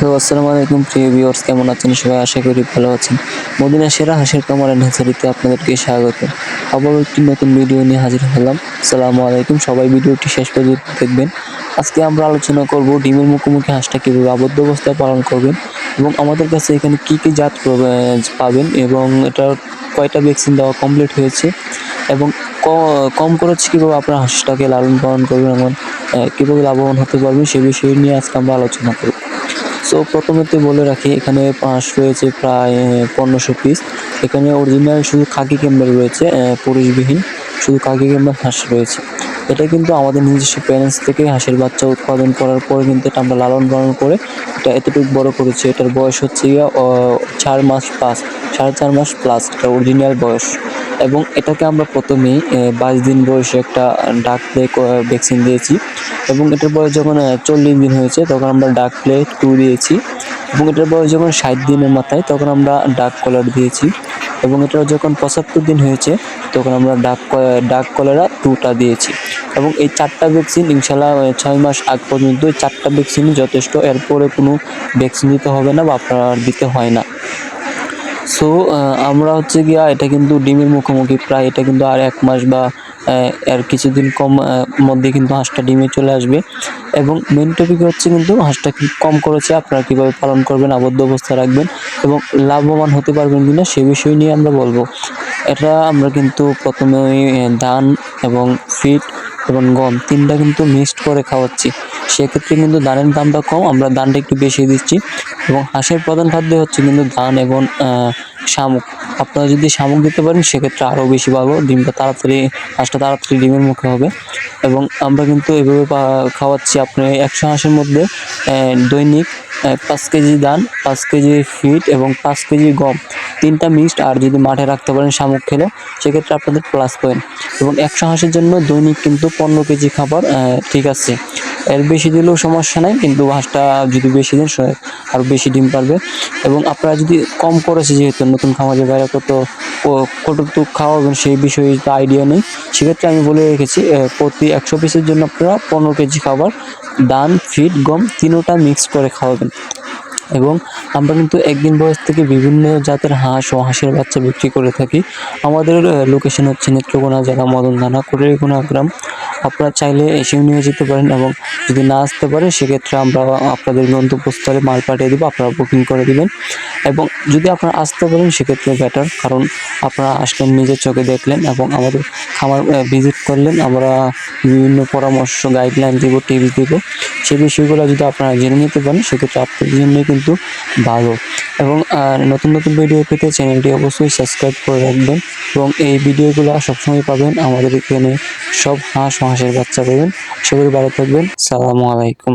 Hello, আসসালামু আলাইকুম, প্রিয় ভিউয়ার্স কেমন আছেন? সবাই আশা করি ভালো আছেন। মদিনা সেরা হাঁসের কামার হ্যাচারিতে আপনাদেরকে স্বাগত। আবার একটি নতুন ভিডিও নিয়ে হাজির হলাম। আসসালামু আলাইকুম, সবাই ভিডিওটি শেষ পর্যন্ত দেখবেন। আজকে আমরা আলোচনা করব ডিমের মুখোমুখি হাঁসটা কীভাবে আবদ্ধ অবস্থায় পালন করবেন এবং আমাদের কাছে এখানে কী কী জাত পাবেন এবং এটা কয়টা ভ্যাকসিন দেওয়া কমপ্লিট হয়েছে এবং কম খরচে কীভাবে আপনার হাঁসটাকে লালন পালন করবেন এবং কীভাবে লাভবান হতে পারবেন সে বিষয় নিয়ে আজকে আমরা আলোচনা করব। সো প্রথমেতে বলে রাখি, এখানে পাঁচ রয়েছে প্রায় পনেরোশো পিস এখানে অরিজিনাল শুধু খাকি ক্যাম্বেল রয়েছে পুরুষবিহীন, শুধু খাকি ক্যাম্বেল হাঁস রয়েছে। এটা কিন্তু আমাদের নিজস্ব প্যারেন্টস থেকে হাঁসের বাচ্চা উৎপাদন করার পরে কিন্তু এটা আমরা লালন পালন করে এটা এতটুকু বড় করেছি। এটার বয়স হচ্ছে চার মাস প্লাস সাড়ে চার মাস প্লাস এটা অরিজিনাল বয়স। এবং এটাকে আমরা প্রথমেই বাইশ দিন বয়সে একটা ডাক প্লে ভ্যাকসিন দিয়েছি এবং এটার বয়স যখন চল্লিশ দিন হয়েছে তখন আমরা ডাক প্লে টু দিয়েছি এবং এটার বয়স যখন ষাট দিনের মাথায় তখন আমরা ডাক কলার দিয়েছি এবং এটার যখন পঁচাত্তর দিন হয়েছে তখন আমরা ডাক ডাক কলেরা টুটা দিয়েছি এবং এই চারটা ভ্যাকসিন ইনশাল্লাহ ছয় মাস আগ পর্যন্ত এই চারটা ভ্যাকসিনই যথেষ্ট। এরপরে কোনো ভ্যাকসিন দিতে হবে না বা আপনার দিতে হয় না। সো আমরা হচ্ছে গিয়া এটা কিন্তু ডিমের মুখোমুখি। প্রায় এটা কিন্তু আর এক মাস বা আর কিছুদিন কম মধ্যে কিন্তু হাঁসটা ডিমে চলে আসবে। এবং মেন টপিক হচ্ছে কিন্তু হাঁসটা কম করেছে, আপনারা কীভাবে পালন করবেন, আবদ্ধ অবস্থায় রাখবেন এবং লাভবান হতে পারবেন কিনা সে বিষয় নিয়ে আমরা বলব। এটা আমরা কিন্তু প্রথমে ধান এবং ফিট এবং গম, তিনটা কিন্তু মিক্সড করে খাওয়াচ্ছি। সেক্ষেত্রে কিন্তু ধানের দামটা কম, আমরা ধানটা একটু বেশি দিচ্ছি। এবং হাঁসের প্রধান খাদ্য হচ্ছে কিন্তু ধান এবং শামুক। আপনারা যদি শামুক দিতে পারেন, সেক্ষেত্রে আরও বেশি ভালো। ডিমটা তাড়াতাড়ি, হাঁসটা তাড়াতাড়ি ডিমের মুখে হবে। এবং আমরা কিন্তু এভাবে খাওয়াচ্ছি। আপনি একশো হাঁসের মধ্যে দৈনিক পাঁচ কেজি ধান, পাঁচ কেজি ফিট এবং পাঁচ কেজি গম। তিনটা মিক্সড আর যদি মাঠে রাখতে পারেন শামুক খেলে, সেক্ষেত্রে আপনাদের প্লাস পয়েন্ট এবং একশো হাঁসের জন্য দৈনিক কিন্তু পনেরো কেজি খাবার ঠিক আছে। এর বেশি দিলেও সমস্যা নাই, কিন্তু হাঁসটা যদি বেশি দিন আরও বেশি ডিম পারবে। এবং আপনারা যদি কম করেছে যেহেতু নতুন খামারে বাইরে কত কতটুকু খাওয়াবেন সেই বিষয়ে তো আইডিয়া নেই। সেক্ষেত্রে আমি বলে রেখেছি প্রতি একশো পিসের জন্য আপনারা পনেরো কেজি খাবার ধান ফিট, গম তিনোটা মিক্স করে খাওয়াবেন। এবং আমরা কিন্তু একদিন বয়স থেকে বিভিন্ন জাতের হাঁস ও হাঁসের বাচ্চা বিক্রি করে থাকি। আমাদের লোকেশন হচ্ছে নেত্রকোনা জেলা মদনদানা কুড়িগুনা গ্রাম। আপনারা চাইলে এসেও নিয়ে যেতে পারেন এবং যদি না আসতে পারে, সেক্ষেত্রে আমরা আপনাদের গন্তব্যস্থলে মাল পাঠিয়ে দেবো, আপনারা বুকিং করে দেবেন। এবং যদি আপনারা আসতে পারেন, সেক্ষেত্রে বেটার কারণ আপনারা আসলেন, নিজের চোখে দেখলেন এবং আমাদের খামার ভিজিট করলেন। আমরা বিভিন্ন পরামর্শ গাইডলাইন দেব টিপস দেবো। সেই বিষয়গুলো যদি আপনারা জেনে নিতে পারেন, সেক্ষেত্রে আপনাদের জন্যই কিন্তু ভালো। এবং আর নতুন নতুন ভিডিও পেতে চ্যানেলটি অবশ্যই সাবস্ক্রাইব করে রাখবেন এবং এই ভিডিওগুলো সবসময় পাবেন। আমাদের এখানে সব হাঁস হাঁসের বাচ্চা পাবেন। সবাই ভালো থাকবেন। সালামু আলাইকুম।